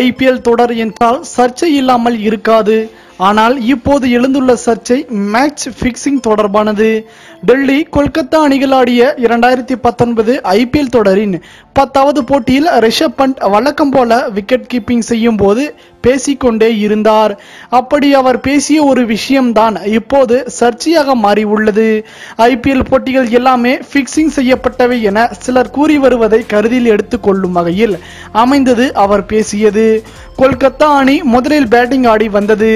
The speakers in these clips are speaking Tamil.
ஐபிஎல் தொடர் என்றால் சர்ச்சை இல்லாமல் இருக்காது. ஆனால் இப்போது எழுந்துள்ள சர்ச்சை மேட்ச் பிக்சிங் தொடர்பானது. டெல்லி கொல்கத்தா அணிகள் ஆடிய இரண்டாயிரத்தி பத்தொன்பது ஐபிஎல் தொடரின் பத்தாவது போட்டியில் ரிஷப் பண்ட் வழக்கம் போல விக்கெட் கீப்பிங் செய்யும் போது பேசிக்கொண்டே இருந்தார். அப்படி அவர் பேசிய ஒரு விஷயம்தான் இப்போது சர்ச்சையாக மாறி உள்ளது. ஐபிஎல் போட்டிகள் எல்லாமே பிக்சிங் செய்யப்பட்டவை என சிலர் கூறி வருவதை கருதியில் எடுத்துக்கொள்ளும் வகையில் அமைந்தது அவர் பேசியது. கொல்கத்தா அணி முதலில் பேட்டிங் ஆடி வந்தது.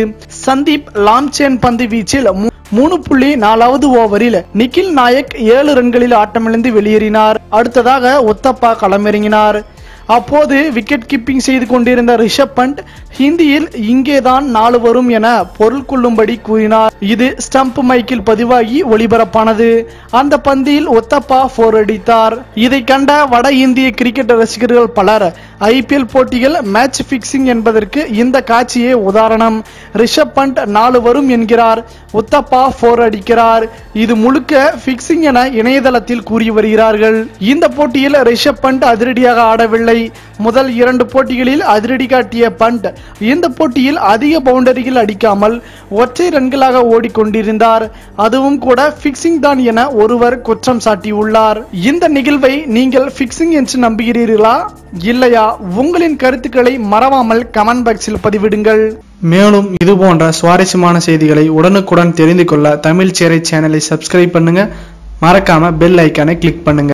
சந்தீப் லாம்சேன் பந்து வீச்சில் மூணு புள்ளி நாலாவது ஓவரில் நிக்கில் நாயக் ஏழு ரன்களில் ஆட்டமிழந்து வெளியேறினார். அடுத்ததாக ஒத்தப்பா களமிறங்கினார். அப்போது விக்கெட் கீப்பிங் செய்து கொண்டிருந்த ரிஷப் பண்ட் ஹிந்தியில் இங்கேதான் நாலு வரும் என பொருள் கொள்ளும்படி கூறினார். இது ஸ்டம்ப் மைக்கில் பதிவாகி ஒளிபரப்பானது. அந்த பந்தியில் ஒத்தப்பா போர் அடித்தார். இதை கண்ட வட இந்திய கிரிக்கெட் ரசிகர்கள் பலர் ஐபிஎல் போட்டிகள் மேட்ச் பிக்சிங் என்பதற்கு இந்த காட்சியே உதாரணம். ரிஷப் பண்ட் நாலு வரும் என்கிறார். உத்தப்பா போர் அடிக்கிறார். இது முழுக்க பிக்சிங் என இணையதளத்தில் கூறி வருகிறார்கள். இந்த போட்டியில் ரிஷப் பண்ட் அதிரடியாக ஆடவில்லை. முதல் இரண்டு போட்டிகளில் அதிரடி காட்டிய பண்ட் இந்த போட்டியில் அதிக பவுண்டரிகள் அடிக்காமல் ஒற்றை ரன்களாக ஓடிக்கொண்டிருந்தார். அதுவும் கூட பிக்சிங் தான் என ஒருவர் குற்றம் சாட்டியுள்ளார். இந்த நிகழ்வை நீங்கள் பிக்சிங் என்று நம்புகிறீர்களா? இல்லையா? உங்களின் கருத்துக்களை மறவாமல் கமெண்ட் பாக்ஸில் பதிவிடுங்கள். மேலும் இது போன்ற சுவாரஸ்யமான செய்திகளை உடனுக்குடன் தெரிந்து கொள்ள தமிழ் சேரை சேனலை சப்ஸ்கிரைப் பண்ணுங்க. மறக்காம பெல் ஐக்கானை கிளிக் பண்ணுங்க.